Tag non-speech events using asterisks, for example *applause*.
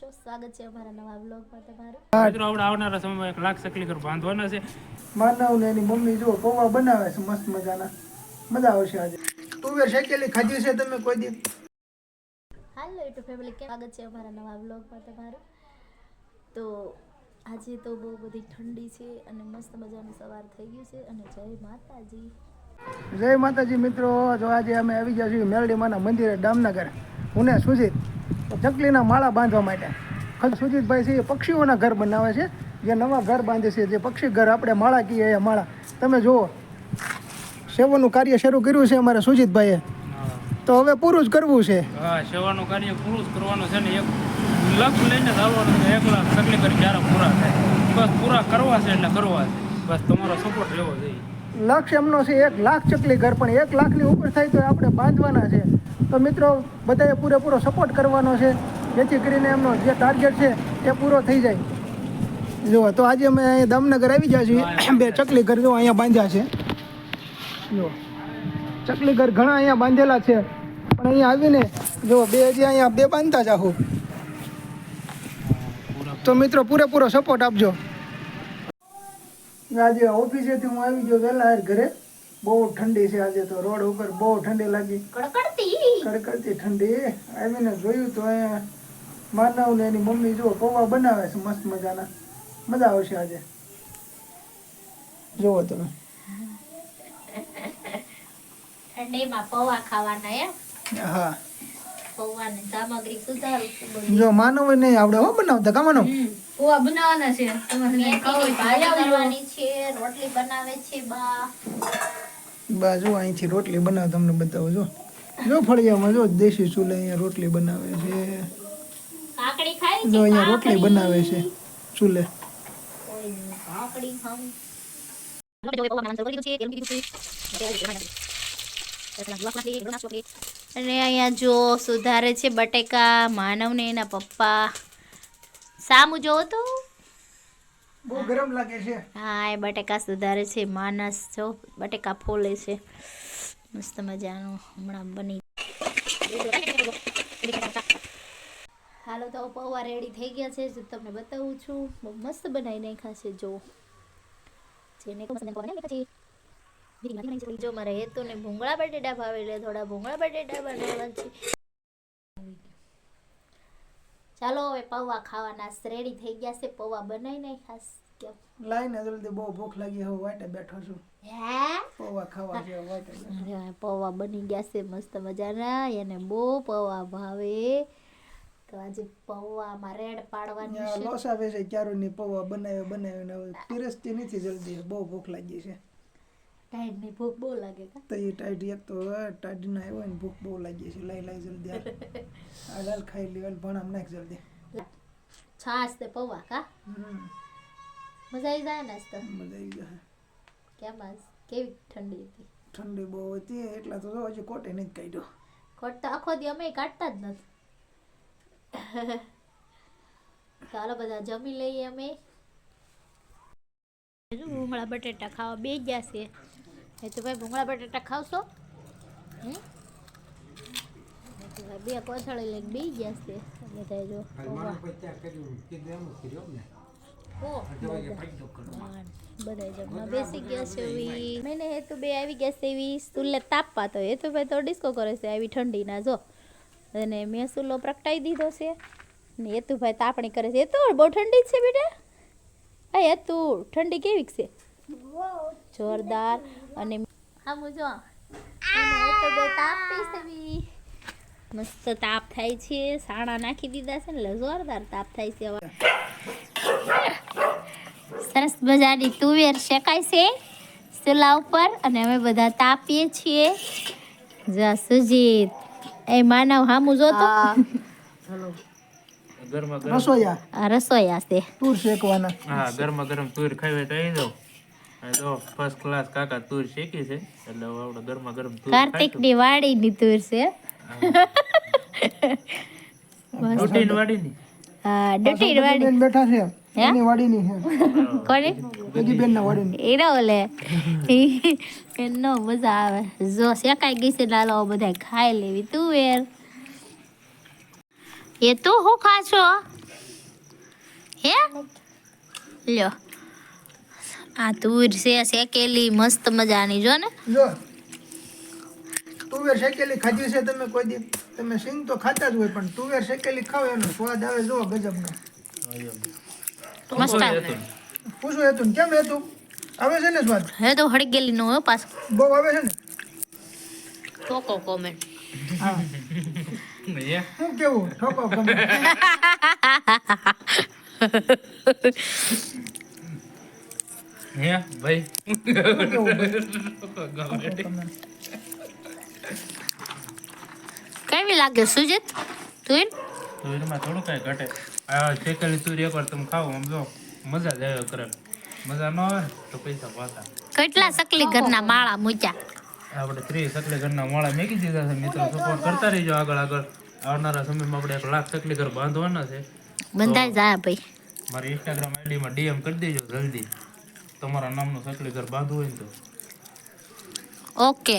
છો. સ્વાગત છે અમારા નવા બ્લોગમાં તમારું. મિત્રો આપણે આવનારા સમયમાં એક લાખ બાંધવાના છે. માનવ ને એની મમ્મી જો પૌવા બનાવે છે મસ્ત મજાના. મજા આવશે આજે. તુવેર શેકેલી ખાધી છે તમે કોઈ દી? હાલો યુટ્યુબ ફેમિલી કેમ? સ્વાગત છે અમારા નવા બ્લોગમાં તમારું. તો આજે તો બહુ બધી ઠંડી છે અને મસ્ત મજાનું સવાર થઈ ગયું છે અને જય માતાજી. જય માતાજી મિત્રો જો આજે અમે આવી ગયા છીએ મેલડી માના મંદિરે દામનગર. હું ને સુજીત. ચકલીના માળા બાંધવા માટે. સુજીતભાઈ છે એ પક્ષીઓના ઘર બનાવે છે. જે નવા ઘર બાંધે છે, જે પક્ષી ઘર આપણે માળા કહીએ, એ માળા. તમે જુઓ, સેવાનું કાર્ય શરૂ કર્યું છે અમારે સુજીતભાઈએ. તો હવે પૂરું જ કરવું છે. સેવાનું કાર્ય પૂરું જ કરવાનું છે ને એક લક્ષ લઈને ચાલવાનું છે. એક લાખ સકલી કરી જ્યારે પૂરા થાય. બસ પૂરા કરવા છે એટલે કરવા છે. બસ તમારો સપોર્ટ લેવો જોઈએ. લક્ષ એમનો છે એક લાખ ચકલી ઘર પણ એક લાખની ઉપર થાય તો આપણે બાંધવાના છે. તો મિત્રો બધાએ પૂરેપૂરો સપોર્ટ કરવાનો છે જેથી કરીને એમનો જે ટાર્ગેટ છે એ પૂરો થઈ જાય. જુઓ તો આજે અમે અહીંયા દામનગર આવી ગયા છીએ. બે ચકલી ઘર જો અહીંયા બાંધ્યા છે. જુઓ ચકલી ઘર ઘણા અહીંયા બાંધેલા છે. પણ અહીંયા આવીને જુઓ બે હજી અહીંયા બે બાંધતા જ તો મિત્રો પૂરેપૂરો સપોર્ટ આપજો. આજે ઓફિસેથી હું આવી ગયો વહેલા હાર ઘરે. બહુ ઠંડી છે આજે તો રોડ ઉપર બહુ ઠંડી લાગી. કડકડતી. કડકડતી ઠંડી. આવીને જોયું તો અહીંયા માનવ ને એની મમ્મી જો પૌવા બનાવે છે મસ્ત મજાના. મજા આવશે આજે. જુઓ તમે. ઠંડીમાં પૌવા ખાવાના એમ? હા. પૌવાની સામગ્રી સુધારું જો માનવ નહીં આવડે હો બનાવતા કા માનવ? પોવા બનાવવાના છે. તમારે ભાજી હોય તો કરવાની છે રોટલી બનાવે છે બા. બા જો અહીંથી રોટલી બનાવે તમને બતાવું જો જો ફળિયામાં જો દેશી ચૂલે અહીંયા રોટલી બનાવે છે. કાકડી ખાઈ જો અહીંયા રોટલી બનાવે છે ચૂલે. કાકડી ખાવું. અને અહીંયા જો સુધારે છે બટેકા માનવને એના પપ્પા. સામુ જોવો તો. બહુ ગરમ લાગે છે. હા એ બટેકા સુધારે છે માનસ જો બટેકા ફોલે છે. મસ્ત મજાનું હમણાં બની. હાલો તો પૌવા રેડી થઈ ગયા છે. જે તમને બતાવું છું. બહુ મસ્ત બનાવી નાખ્યા છે જો. જેને જો મારે હેતુ ને ભૂંગળા બટેટા ભાવે એટલે થોડા ભૂંગળા બટેટા બનાવવા છે. ચાલો હવે પૌવા ખાવાના રેડી થઈ ગયા છે. પૌવા બનાવી નાખ્યા ખાસ લાઈને જલ્દી બહુ ભૂખ લાગી હવે વાટે બેઠો છું. પૌવા ખાવા છે વાટે પૌવા બની ગયા છે મસ્ત મજાના. એને બહુ પૌવા ભાવે. તો આજે પૌવામાં રેડ પાડવાની છે. લોસા વેચે ક્યારોની પૌવા બનાવ્યો બનાવ્યો હવે પીરસતી નથી જલ્દી. બહુ ભૂખ લાગી છે. ટાઈમની ભૂખ બહુ લાગે કા તો એ ટાઈડ એક તો ટાઈડ ના આવ્યો ને ભૂખ બહુ લાગી છે લાઈ લઈ જલ્દી આ લાલ ખાઈ લે હાલ ભણામ નાખ જલ્દી છાશ તે પૌવા કા મજા આવી જાય ને તો મજા આવી જાય કેમ આજ કેવી ઠંડી હતી ઠંડી બહુ હતી એટલા તો જો હજી કોટે નહીં કાઢ્યો કોટ તો આખો દી અમે કાઢતા જ નથી ચાલો બધા જમી લઈએ અમે ભૂંગળા બટેટા ખાવા બે ગયા છે એ તો ભાઈ ભૂંગળા બટાટા ખાવશો? હમ? ભાઈ બે કોથળી લઈને બે ગયા છે બધા જો. બધા. જમવા બેસી ગયા છે એવી. મેને હેતુ બે આવી ગયા છે એવી સુલે તાપવા તો હેતુ ભાઈ તો ડિસ્કો કરે છે આવી ઠંડીના જો. અને મેં સુલો પ્રગટાઈ દીધો છે. ને હેતુભાઈ તાપણી કરે છે. હેતુ બહુ ઠંડી છે બેટા? હા હેતુ ઠંડી કેવી છે? જોરદાર અને હા મુજો મસ્ત તાપ થાય છે. સાણા નાખી દીધા છે ને જોરદાર તાપ થાય છે સરસ મજાની તુવેર શેકાય છે ચૂલા ઉપર અને અમે બધા તાપીએ છીએ. જા સુજીત. એ માનવ હામુ જોતો રસોયા. રસોયા છે. તૂર શેકવાના. હા ગરમા ગરમ તુર ખાઈ તો આવી જાવ આ ફર્સ્ટ ક્લાસ કાકા તુર શેકી છે એટલે આપણે ગરમા ગરમ તુર કાર્તિકની વાડીની તુર છે. રૂટીન વાળી ની હા વાડી. બેન બેઠા છે. હે? એની વાડીની છે. કોની? બધી બેનના વાડીની એનો ઓલે. એનો મજા આવે. જો શેકાઈ ગઈ છે લાલો બધા ખાઈ લેવી તુવેર એ તું હું ખાશો? હે? લ્યો. આ તુર છે શેકેલી મસ્ત મજાની જો ને. જો. તુવેર શેકેલી ખાધી છે તમે કોઈ દી. તમે સિંગ તો ખાતા જ હોય પણ તુવેર શેકેલી ખાવ એનો સ્વાદ આવે જો ગજબનો. મસ્ત આવે. પૂછું હતું કેમ હેતું આવે છે ને સ્વાદ? હે તો હળગેલી નો પાછો. બહુ આવે છે ને? ઠોકો કોમેન્ટ હા. કેવું? ઠોકો ગમે *laughs* હે ભાઈ? શું કેવું લાગે સુજીત? તું તુરીમાં થોડું કઈ ઘટે. આ શેકેલી તુરી એકવાર તમે ખાઓ આમ જો મજા જ કરે. મજા ન આવે તો પૈસા પાતા કેટલા સકલી ઘરના માળા મૂક્યા? આપણે ત્રીસ સકલી ઘરના માળા મેકી દીધા છે મિત્રો. સપોર્ટ કરતા રહીજો આગળ આગળ. આવનારા સમયમાં આપણે એક લાખ સકલી ઘર બાંધવાના છે. બંધાઈ જાય ભાઈ. મારી ઇન્સ્ટાગ્રામ આઈડીમાં ડીએમ કરી દેજો જલ્દી. તમારા નામનું સકલી ઘર બાંધવું હોય ને તો. ઓકે.